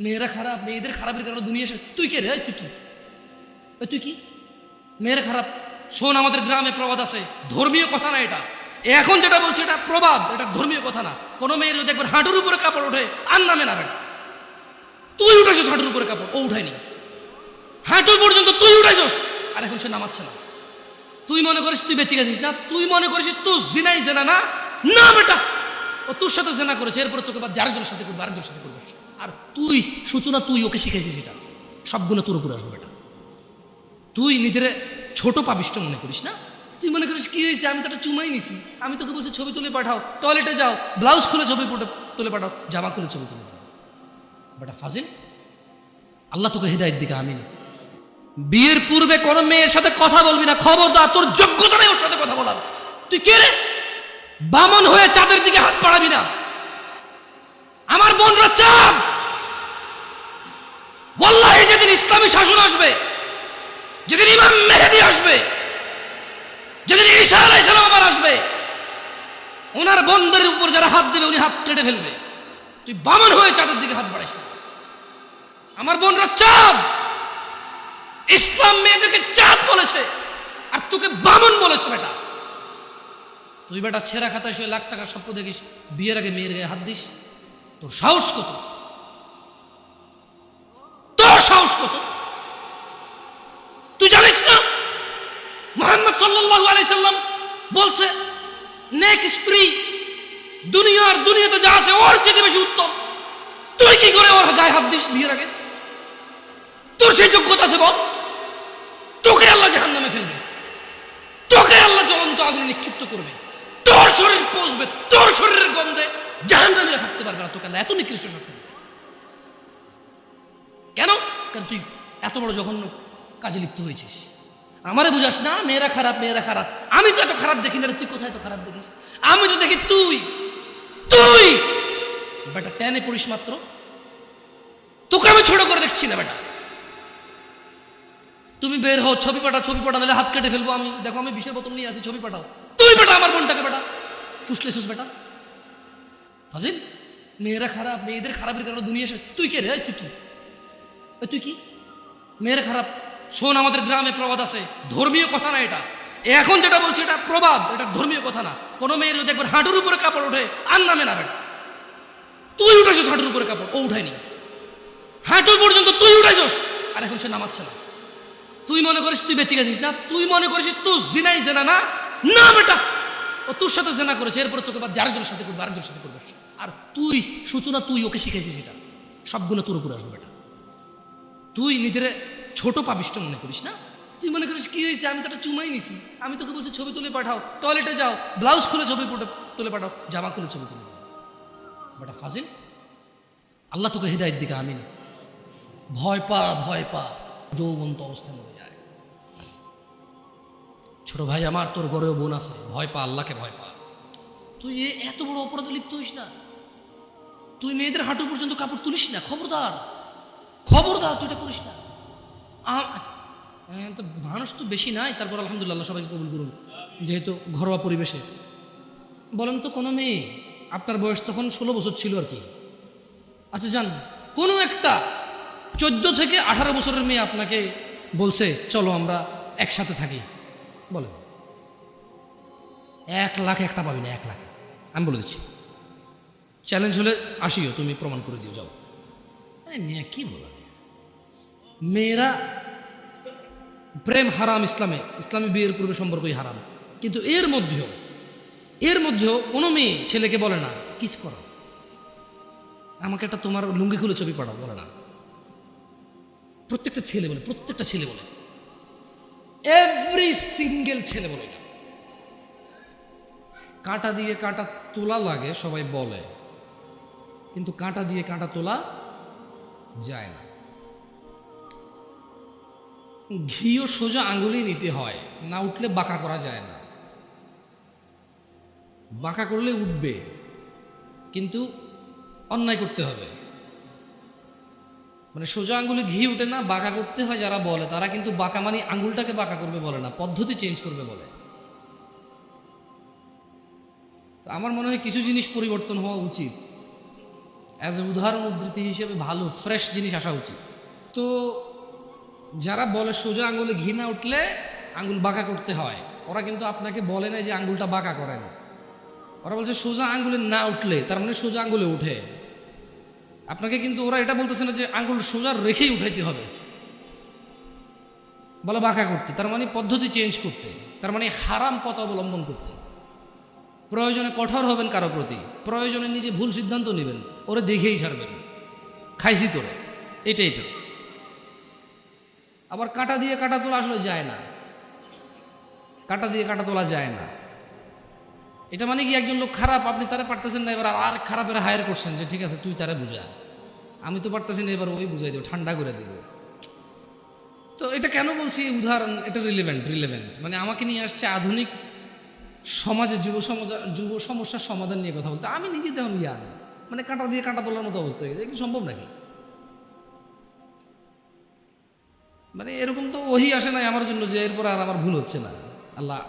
মেয়েরা খারাপ, মেয়েদের খারাপের কারণে দুনিয়া। তুই কে রে? তুই কি? তুই কি? মেয়েরা খারাপ। শোন, আমাদের গ্রামে প্রবাদ আছে। ধর্মীয় কথা না এটা। এখন যেটা বলছি, এটা প্রবাদ। এটা ধর্মীয় কথা না। কোনো মেয়ের একবার হাঁটুর উপরে কাপড় ওঠে, আর নামে না বেটা। তুই উঠেছিস হাঁটুর উপরে কাপড়। ও উঠায়নি। হাঁটু পর্যন্ত তুই উঠেছিস আর এখন সে নামাচ্ছে না। তুই মনে করিস তুই বেঁচে গেছিস না? তুই মনে করিস তুই জিনাই জেনা না? না বেটা! ও তোর সাথে জেনা করেছে। এরপরে তোকে দিয়ে আরেকজনের সাথে করব, আরেকজনের সাথে করব। আর তুই, সূচনা, তুই ওকে শিখেছিস এটা। সবগুলো তোর উপরে আসবে বেটা। তুই নিজের ছোট পাবিষ্ট মনে করিস না? তুই মনে করিস, কি হয়েছে? আমি তো একটা চুমাই নিছি। আমি তোকে বলছি, ছবি তুলে পাঠাও। টয়লেটে যাও। ব্লাউজ খুলে ছবি তুলে পাঠাও। জামা খুলে ছবি তুলে বেটা ফাজিল, আল্লাহ তোকে হৃদায়ত দিকে, আমিন। বিয়ের পূর্বে কোনো মেয়ের সাথে কথা বলবি না। খবরদার, তোর যোগ্যতা নেই ওর সাথে কথা বলার। তুই কে রে? বামন হয়ে চাঁদের দিকে হাত পাড়াবি না। ইসলামী শাসন আসবে, যেদিন ইমাম মেহেদি আসবে, যেদিন ঈসা আলাই সালাম আবার আসবে, ওনার বন্ধের উপর যারা হাত দেবে, উনি হাত কেটে ফেলবে। তুই বামন হয়ে চাঁদের দিকে হাত বাড়াইস আমার বোনরা চাঁদ। ইসলাম মেয়েদেরকে চাঁদ বলেছে, আর তোকে বামন বলেছে বেটা। তুই বেটা ছেঁড়া খাতা শুয়ে লাখ টাকার স্বপ্ন দেখিস, বিয়ের আগে মেয়ের গায়ে হাত দিস। তোর সাহস কত? তোর সাহস কত তুই জানিস না মোহাম্মদ সাল্লাল্লাহু আলাইহি সাল্লাম বলছে, নেক স্ত্রী, দুনিয়ার দুনিয়াতে যা আছে ওর চেয়ে বেশি উত্তম। তুই কি করে ওর গায়ে হাত দিস বিয়ের আগে? তোর সেই যোগ্যতা আছে বল। তোকে আল্লাহ জাহান নামে ফেলবে। তোকে আল্লাহ জ্বলন্ত আগুনে নিক্ষিপ্ত করবে। তোর শরীর পচবে, তোর শরীরের গন্ধে জাহান নামে থাকতে পারবে না তোকে আল্লাহ। এত নিকৃষ্ট শাস্তি। কেন? কারণ তুই এত বড় জঘন্য কাজে লিপ্ত হয়েছিস। আমারে বুঝাস না, মেয়েরা খারাপ মেয়েরা খারাপ। আমি তো এত খারাপ দেখি না তুই কোথায় তো খারাপ দেখিস? আমি তো দেখি তুই তুই! বেটা, টেনে পড়িস মাত্র। তোকে আমি ছোট করে দেখছি না, বেটা। তুমি বের হও, ছবি পাঠাও ছবি পাঠাও, নাহলে হাত কেটে ফেলব আমি। দেখো, আমি বিষের বোতল নিয়ে আসি, ছবি পাঠাও। তুই বেটা আমার বোনটাকে, বেটা। ফুসলে সুস বেটা। ফাজিল, মেয়েরা খারাপ, মেয়েদের খারাপের কারণে দুনিয়া। তুই কে রে? তুই কি? তুই কি? মেয়েরা খারাপ। শোন, আমাদের গ্রামে প্রবাদ আছে। ধর্মীয় কথা না এটা। এখন যেটা বলছি, এটা প্রবাদ, এটা ধর্মীয় কথা না। কোনো মেয়ের যদি একবার হাঁটুর উপরে কাপড় ওঠে, আর নামে না বেটা। তুই উঠেছিস হাঁটুর উপরে কাপড়, ও উঠায়নি। হাঁটু পর্যন্ত তুই উঠেছিস আর এখন সে নামাচ্ছে না। তুই মনে করিস তুই বেঁচে গেছিস না? তুই মনে করিস তুই জিনাই জেনা না? না বেটা! ও তোর সাথে জেনা করেছে, এরপরে তোকে বাদ দিয়ে আরেকজনের সাথে করব, আরেকজনের সাথে করব। আর তুই, সূচনা তুই, ওকে শিখেছিস এটা। সবগুলো তোর উপরে আসবে বেটা। তুই নিজের ছোট পাবিষ্ট মনে করিস না? তুই মনে করিস কি হয়েছে? আমি তো একটা চুমাই নিছি। আমি তোকে বলছি ছবি তুলে পাঠাও। টয়লেটে যাও। ব্লাউজ খুলে ছবি তুলে পাঠাও। জামা খুলে ছবি তুলে বেটা ফাজিল। আল্লাহ তোকে হৃদায়ত দিকে, আমিন। ভয় পা ভয় পা। যৌবন্ত অবস্থায় মরে যায়। ছোট ভাই, আমার তোর গড়েও বোন আছে। ভয় পা, আল্লাহকে ভয় পা। তুই এ এত বড় অপরাধে লিপ্ত হইস না। তুই মেয়েদের হাঁটু পর্যন্ত কাপড় তুলিস না। খবরদার। খবরদার, তুই এটা করিস না। তো মানুষ তো বেশি নাই, তারপর আলহামদুলিল্লাহ সবাইকে কবুল করুন যেহেতু ঘরোয়া পরিবেশে। বলেন তো কোনো মেয়ে, আপনার বয়স তখন ষোলো বছর ছিল আর কি। আচ্ছা যান কোনো একটা চোদ্দ থেকে আঠারো বছরের মেয়ে আপনাকে বলছে, চলো আমরা একসাথে থাকি। বলেন। এক লাখ একটা পাবি না, এক লাখ। আমি বলে দিচ্ছি। চ্যালেঞ্জ হলে আসিও, তুমি প্রমাণ করে দিও, যাও। মেয়ে, কি বলা? মেয়েরা প্রেম হারাম ইসলামে। ইসলামে বিয়ের পূর্বে সম্পর্কই হারাম। কিন্তু এর মধ্যেও এর মধ্যেও কোনো মেয়ে ছেলেকে বলে না, কিস করা। আমাকে একটা তোমার লুঙ্গি খুলে ছবি পাঠাও, বলে না। প্রত্যেকটা ছেলে বলে, প্রত্যেকটা ছেলে বলে। এভরি সিঙ্গেল ছেলে বলে এটা। কাঁটা দিয়ে কাঁটা তোলা লাগে, সবাই বলে। কিন্তু কাঁটা দিয়ে কাঁটা তোলা যায় না। ঘিও সোজা আঙুলেই নিতে হয়, না উঠলে বাঁকা করা যায় না। বাঁকা করলে উঠবে, কিন্তু অন্যায় করতে হবে। মানে সোজা আঙ্গুলে ঘি উঠে না, বাঁকা করতে হয় যারা বলে, তারা কিন্তু বাঁকা মানে আঙ্গুলটাকে বাঁকা করবে বলে না, পদ্ধতি চেঞ্জ করবে বলে। আমার মনে হয় কিছু জিনিস পরিবর্তন হওয়া উচিত। অ্যাজ এ উদাহরণ উদ্ধৃতি হিসেবে ভালো ফ্রেশ জিনিস আসা উচিত। তো যারা বলে সোজা আঙুলে ঘি না উঠলে আঙ্গুল বাঁকা করতে হয়, ওরা কিন্তু আপনাকে বলে না যে আঙ্গুলটা বাঁকা করেন ওরা বলছে সোজা আঙ্গুলে না উঠলে, তার মানে সোজা আঙ্গুলে উঠে। আপনাকে কিন্তু ওরা এটা বলতেছে না যে আঙ্গুল সোজা রেখেই উঠাইতে হবে। বলে বাঁকা করতে, তার মানে পদ্ধতি চেঞ্জ করতে, তার মানে হারাম পথ অবলম্বন করতে। প্রয়োজনে কঠোর হবেন কারও প্রতি, প্রয়োজনে নিজে ভুল সিদ্ধান্ত নেবেন, ওরে দেখেই ছাড়বেন। খাইছি তোরে, এই টাইপের আবার কাটা দিয়ে কাটা তোলা আসলে যায় না। কাটা দিয়ে কাটা তোলা যায় না। এটা মানে কি একজন লোক খারাপ, আপনি তারা পারতেছেন না, এবার আর খারাপের হায়ার করছেন যে, ঠিক আছে, তুই তারা বুঝা। আমি তো পারতেছি না, এবার ওই বুঝাই দেবো, ঠান্ডা করে দেবো। তো এটা কেন বলছি? উদাহরণ, এটা রিলেভেন্ট রিলেভেন্ট মানে আমাকে নিয়ে আসছে আধুনিক সমাজে, যুব সমাজ, যুব সমস্যার সমাধান নিয়ে কথা বলতে। আমি নিজে তখন ইয়াং মানে কাঁটা দিয়ে কাঁটা তোলার মতো অবস্থা হয়ে গেছে। কি সম্ভব নাকি? মানে এরকম তো ওহি আসে নাই আমার জন্য যে এরপর আর আমার ভুল হচ্ছে না। আল্লাহ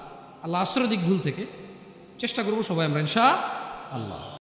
আল্লাহ আশ্রয় দিক ভুল থেকে। চেষ্টা করব সবাই আমরা, ইনশা আল্লাহ।